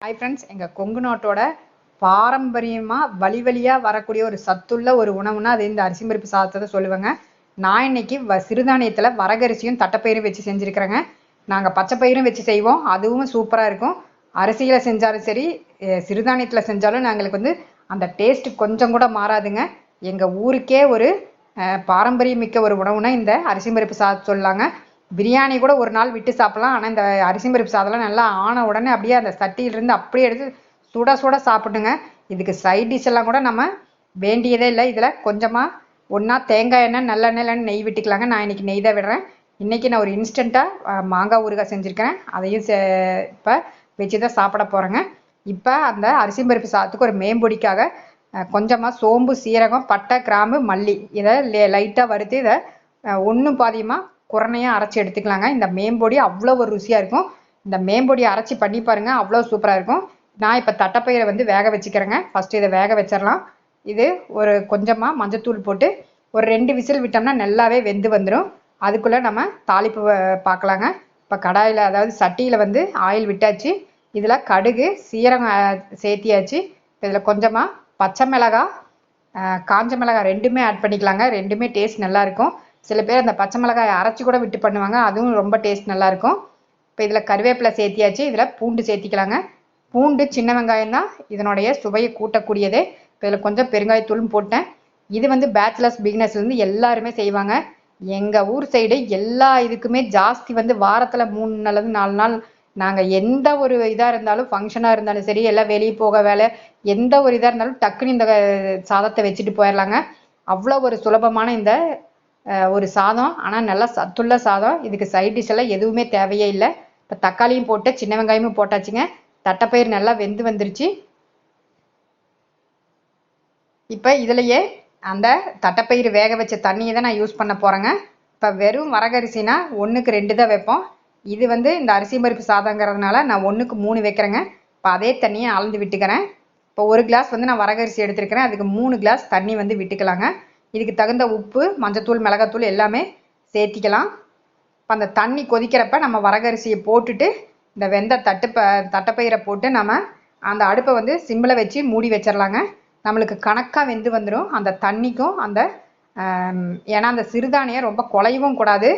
Hi friends எங்கள் கொங்கு நாட்டோட பாரம்பரியமாக வழி வழியாக வரக்கூடிய ஒரு சத்துள்ள ஒரு உணவுனா அது இந்த அரிசி பருப்பு சாதத்தை சொல்லுவேங்க. நான் இன்னைக்கு வ சிறுதானியத்தில் வரகரிசியும் தட்டைப்பயிரும் வச்சு செஞ்சுருக்கிறேங்க. நாங்கள் பச்சை பயிரும் வச்சு செய்வோம். அதுவும் சூப்பராக இருக்கும். அரிசியில் செஞ்சாலும் சரி சிறுதானியத்தில் செஞ்சாலும் நாங்களுக்கு வந்து அந்த டேஸ்ட் கொஞ்சம் கூட மாறாதுங்க. எங்கள் ஊருக்கே ஒரு பாரம்பரியமிக்க ஒரு உணவுனா இந்த அரிசி பருப்பு சாதம் சொல்லலாங்க பிரியாணி கூட ஒரு நாள் விட்டு சாப்பிடலாம். ஆனால் இந்த அரிசி பருப்பு சாதம்லாம் நல்லா ஆன உடனே அப்படியே அந்த சட்டியிலிருந்து அப்படியே எடுத்து சுட சுட சாப்பிடுங்க இதுக்கு சைட் டிஷ் எல்லாம் கூட நம்ம வேண்டியதே இல்லை. இதில் கொஞ்சமாக ஒன்றா தேங்காய் எண்ணெய் நல்லெண்ணெய் இல்லைன்னு நெய் விட்டுக்கலாங்க. நான் இன்னைக்கு நெய் தான் விடுறேன். இன்றைக்கி நான் ஒரு இன்ஸ்டண்ட்டாக மாங்காய் ஊறுகாய் செஞ்சுருக்கிறேன். அதையும் சே இப்போ வச்சு தான் சாப்பிட போகிறேங்க இப்போ அந்த அரிசி பருப்பு சாதத்துக்கு ஒரு மேம்பொடிக்காக கொஞ்சமாக சோம்பு சீரகம் பட்டை கிராம்பு மல்லி இதை லைட்டாக வறுத்து இதை ஒன்றும் பாதியமாக குறனையாக அரைச்சி எடுத்துக்கலாங்க. இந்த மேம்பொடி அவ்வளோ ஒரு ருசியாக இருக்கும். இந்த மேம்பொடியை அரைச்சி பண்ணி பாருங்க அவ்வளோ சூப்பராக இருக்கும். நான் இப்போ தட்டைப்பயிரை வந்து வேக வச்சுக்கிறேங்க. ஃபஸ்ட்டு இதை வேக வச்சிடலாம் இது ஒரு கொஞ்சமாக மஞ்சத்தூள் போட்டு ஒரு ரெண்டு விசில் விட்டோம்னா நல்லாவே வெந்து வந்துடும் அதுக்குள்ளே நம்ம தாளிப்பு பார்க்கலாங்க இப்போ கடாயில் அதாவது சட்டியில் வந்து ஆயில் விட்டாச்சு. இதில் கடுகு சீரகம் சேர்த்தியாச்சு. இதில் கொஞ்சமாக பச்சை மிளகாய் காஞ்ச மிளகாய் ரெண்டுமே ஆட் பண்ணிக்கலாங்க. ரெண்டுமே டேஸ்ட் நல்லா இருக்கும். சில பேர் அந்த பச்சை மிளகாயை அரைச்சி கூட விட்டு பண்ணுவாங்க. அதுவும் ரொம்ப டேஸ்ட் நல்லாயிருக்கும். இப்போ இதில் கருவேப்பிலை சேர்த்தியாச்சு. இதில் பூண்டு சேர்த்திக்கலாங்க. பூண்டு சின்ன வெங்காயம் தான். இதனுடைய சுவையை கூட்டக்கூடியது. இப்போ இதில் கொஞ்சம் பெருங்காயத்தூளும் போட்டேன். இது வந்து பேச்சுலர்ஸ் பிகினர்ஸ்லேருந்து எல்லாருமே செய்வாங்க. எங்கள் ஊர் சைடு எல்லா இதுக்குமே ஜாஸ்தி வந்து வாரத்தில் மூணு அல்லது நாலு நாள் நாங்கள் எந்த ஒரு இதாக இருந்தாலும் ஃபங்க்ஷனாக இருந்தாலும் சரி எல்லாம் வெளியே போக வேலை எந்த ஒரு இதாக இருந்தாலும் டக்குன்னு இந்த சாதத்தை வச்சுட்டு போயிடலாங்க அவ்வளோ ஒரு சுலபமான இந்த ஒரு சாதம். ஆனால் நல்லா சத்துள்ள சாதம். இதுக்கு சைட் டிஷ் எல்லாம் எதுவுமே தேவையே இல்லை. இப்போ தக்காளியும் போட்டு சின்ன வெங்காயமும் போட்டாச்சுங்க. தட்டைப்பயிர் நல்லா வெந்து வந்துருச்சு. இப்போ இதுலையே அந்த தட்டைப்பயிறு வேக வச்ச தண்ணியை தான் நான் யூஸ் பண்ண போகிறேங்க இப்போ வெறும் வரகரிசினா ஒன்றுக்கு ரெண்டு தான் வைப்போம். இது வந்து இந்த அரிசி பருப்பு சாதங்கிறதுனால நான் ஒன்றுக்கு மூணு வைக்கிறேங்க. இப்போ அதே தண்ணியை அளந்து விட்டுக்கிறேன். இப்போ ஒரு கிளாஸ் வந்து நான் வரகரிசி எடுத்துருக்கிறேன். அதுக்கு மூணு கிளாஸ் தண்ணி வந்து விட்டுக்கலாங்க. இதுக்கு தகுந்த உப்பு மஞ்சத்தூள் மிளகாத்தூள் எல்லாமே சேர்த்திக்கலாம். இப்போ அந்த தண்ணி கொதிக்கிறப்ப நம்ம வரகரிசியை போட்டுட்டு இந்த வெந்த தட்டு ப தட்டைப்பயிரை போட்டு நம்ம அந்த அடுப்பை வந்து சிம்மில் வச்சு மூடி வச்சிடலாங்க நம்மளுக்கு கணக்காக வெந்து வந்துடும் அந்த தண்ணிக்கும் அந்த ஏன்னா அந்த சிறுதானியம் ரொம்ப குலையவும் கூடாது.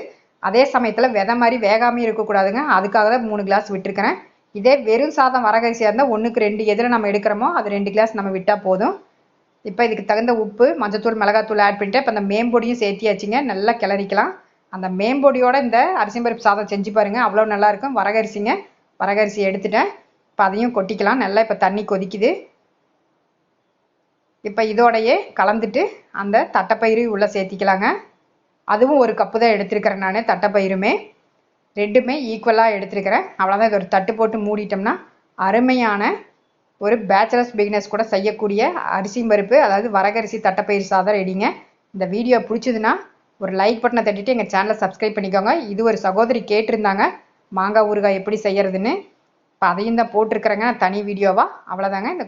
அதே சமயத்தில் விதை மாதிரி வேகாமையும் இருக்கக்கூடாதுங்க. அதுக்காக தான் மூணு கிளாஸ் விட்டுருக்கிறேன். இதே வெறும் சாதம் வரகரிசியாக இருந்தால் ஒன்றுக்கு ரெண்டு எதில் நம்ம எடுக்கிறோமோ அது ரெண்டு கிளாஸ் நம்ம விட்டால் போதும். இப்போ இதுக்கு தகுந்த உப்பு மஞ்சத்தூள் மிளகாத்தூள் ஆட் பண்ணிட்டு இப்போ அந்த மேம்பொடியும் சேர்த்தியாச்சுங்க. நல்லா கிளறிக்கலாம். அந்த மேம்பொடியோட இந்த அரிசி பருப்பு சாதம் செஞ்சு பாருங்கள் அவ்வளோ நல்லாயிருக்கும் வரகரிசிங்க. வரகரிசி எடுத்துட்டேன். இப்போ அதையும் கொட்டிக்கலாம். நல்லா இப்போ தண்ணி கொதிக்குது. இப்போ இதோடையே கலந்துட்டு அந்த தட்டைப்பயிறு உள்ளே சேர்த்திக்கலாங்க. அதுவும் ஒரு கப்பு தான் எடுத்துருக்கிறேன் நான் தட்டைப்பயிருமே. ரெண்டுமே ஈக்குவலாக எடுத்துருக்கிறேன். அவ்வளோதான் இது ஒரு தட்டு போட்டு மூடிட்டோம்னா அருமையான ஒரு பேச்சுலர்ஸ் பிகினர்ஸ் கூட செய்யக்கூடிய அரிசி பருப்பு அதாவது வரகரிசி தட்டைப்பயிறு சாதம் ரெடிங்க இந்த வீடியோ பிடிச்சதுன்னா ஒரு லைக் பட்டனை தட்டிட்டு எங்கள் சேனலை சப்ஸ்கிரைப் பண்ணிக்கோங்க. இது ஒரு சகோதரி கேட்டிருந்தாங்க மாங்காய் ஊறுகாய் எப்படி செய்யறதுன்னு? இப்போ அதையும் தான் போட்டிருக்கிறேங்க. தனி வீடியோவா அவ்வளோதாங்க இந்த